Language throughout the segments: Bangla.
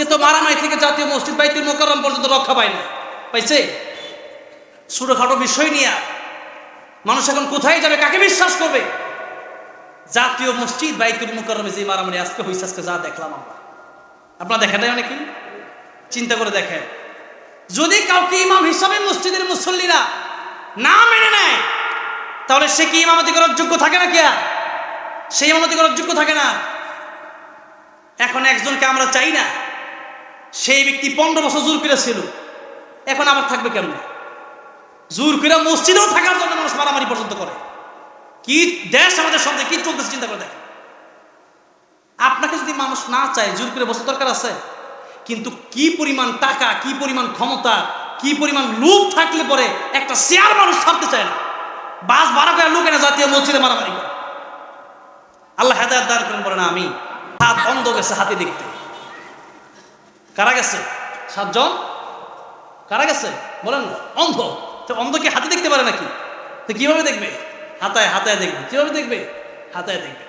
আজকে তো মারামারি থেকে জাতীয় মসজিদ বাইতুল মোকাররম পর্যন্ত রক্ষা পায় না। পাইছে? ছোটোখাটো বিষয় নিয়ে। মানুষ এখন কোথায় যাবে, কাকে বিশ্বাস করবে? জাতীয় মসজিদ বাইতুল মোকাররমে যে মারামারি আজকে হয়েছে আজকে যা দেখলাম আমরা। আপনারা দেখেন নাই অনেকেই? চিন্তা করে দেখেন। যদি কাউকে ইমাম হিসাবে মসজিদের মুসল্লিরা না মেনে নেয়, তাহলে সে কি ইমামতি করার যোগ্য থাকে না কে সেই ইমামতি করার যোগ্য থাকে না। এখন একজনকে আমরা চাই না সেই ব্যক্তি পনেরো বছর জোর করে ছিল। এখন আবার থাকবে কেমন? জোর করে মসজিদেও থাকার জন্য মানুষ মারামারি পর্যন্ত করে। কি দেশ আমাদের সঙ্গে কি চলতেছে চিন্তা করে দেখ আপনাকে যদি মানুষ না চায়, জোর করে বসে দরকার আছে? কিন্তু কি পরিমাণ টাকা, কি পরিমাণ ক্ষমতা, কি পরিমাণ লোভ থাকলে পরে একটা শেয়ার মানুষ ছাড়তে চায় না। বাস ভাড়া করে এনে জাতীয় মসজিদে মারামারি করে। আল্লাহ হেদায়ত দান করেন বলেন আমি হাত অন্ধ গেছে হাতে দেখতে। কারা গেছে? সাতজন? কারা গেছে? বলেন অন্ধ। তো অন্ধ কি হাতে দেখতে পারে নাকি? তো কীভাবে দেখবে? হাতায় হাতায় দেখবে। কীভাবে দেখবে? হাতায় দেখবে।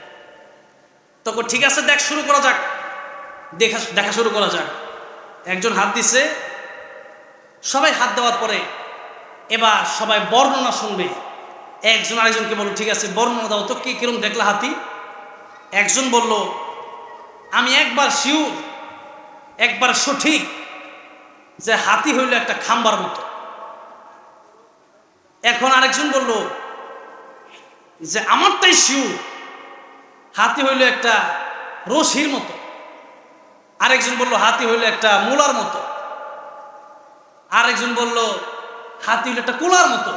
তখন ঠিক আছে, দেখ, শুরু করা যাক। দেখা দেখা শুরু করা যাক। একজন হাত দিছে। সবাই হাত দেওয়ার পরে এবার সবাই বর্ণনা শুনবে। একজন আরেকজনকে বলল, ঠিক আছে, বর্ণনা দাও। তো কি কিরম দেখলা হাতি? একজন বলল, আমি একবার শিউর একবার সঠিক যে হাতি হইল একটা খাম্বার মতো। এখন আরেকজন বলল যে, আমারটাই শিউর হাতি হইল একটা রশির মতো। আরেকজন বলল, হাতি হইল একটা মূলার মতো। আরেকজন বলল, হাতি হইল একটা কুলার মতো।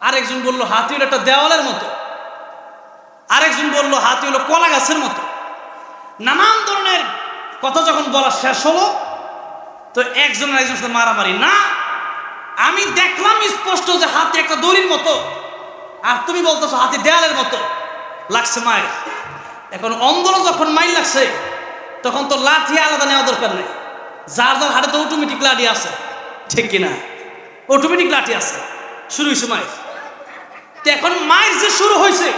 আরেকজন বলল, হাতি হইল একটা দেওয়ালের মতো। আরেকজন বলল, হাতি হইল কলা গাছের মতো। নানান ধরনের কথা যখন বলা শেষ হলো, তো একজন আরেকজনের সাথে মারামারি। না, আমি দেখলাম স্পষ্ট যে হাতি একটা দড়ির মতো। আর তুমি বলতেছো হাতি দেয়ালের মতো লাগছে মায়ের। এখন অন্ধর যখন মাইল লাগছে, তখন তো লাঠি আলাদা নেওয়া দরকার নেই। যার যার হাতে তো অটোমেটিক লাঠি আছে। ঠিক কিনা? অটোমেটিক লাঠি আছে। শুরু হয়েছে মায়ের। তো এখন মায়ের যে শুরু হয়েছে,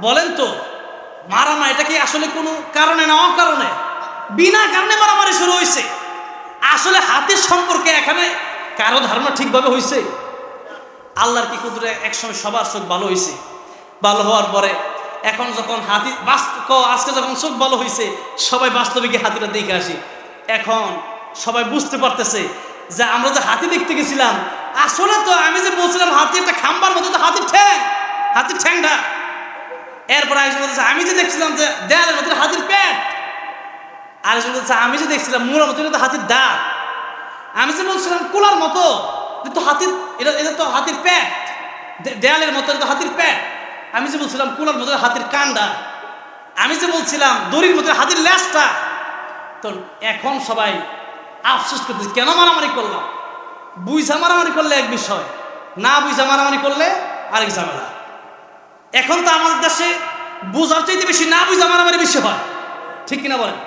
বলেন তো মারা মারামারি এটা কি আসলে কোনো কারণে না অকারণে? বিনা কারণে মারামারি শুরু হয়েছে আসলে হাতের সম্পর্কে এখানে কারও ধারণা ঠিকভাবে হয়েছে আল্লাহর কি কুদরে একসময় সবার চোখ ভালো হয়েছে ভালো হওয়ার পরে এখন যখন হাতি বাস্তব আজকে যখন চোখ ভালো হয়েছে সবাই বাস্তবে গিয়ে হাতিটা দেখে আসি। এখন সবাই বুঝতে পারতেছে যে আমরা যে হাতি দেখতে গেছিলাম, আসলে তো আমি যে বলছিলাম হাতি একটা খাম্বার মতো তো হাতির ঠ্যাং, হাতির ঠ্যাংটা। এরপর আমি যে দেখছিলাম যে দেয়ালের মতো আরেকজন বলছে আমি যে দেখছিলাম মূলার মতো, এটা তো হাতির দাঁত। আমি যে বলছিলাম কুলার মতো তো হাতির, এটা এটা তো হাতির প্যাট দেয়ালের মতো, এটা তো হাতির প্যাট আমি যে বলছিলাম কুলার মতো হাতির কান্দা আমি যে বলছিলাম দড়ির মতো হাতির ল্যাসটা। তো এখন সবাই আফসোস করতেছে, কেন মারামারি করলাম বুঝা মারামারি করলে এক বিষয়, না বুঝা মারামারি করলে আরেক ঝামেলা। এখন তো আমাদের দেশে বোঝার চাইতে বেশি না বুঝা মারামারি বেশি হয়। ঠিক কিনা বলেন?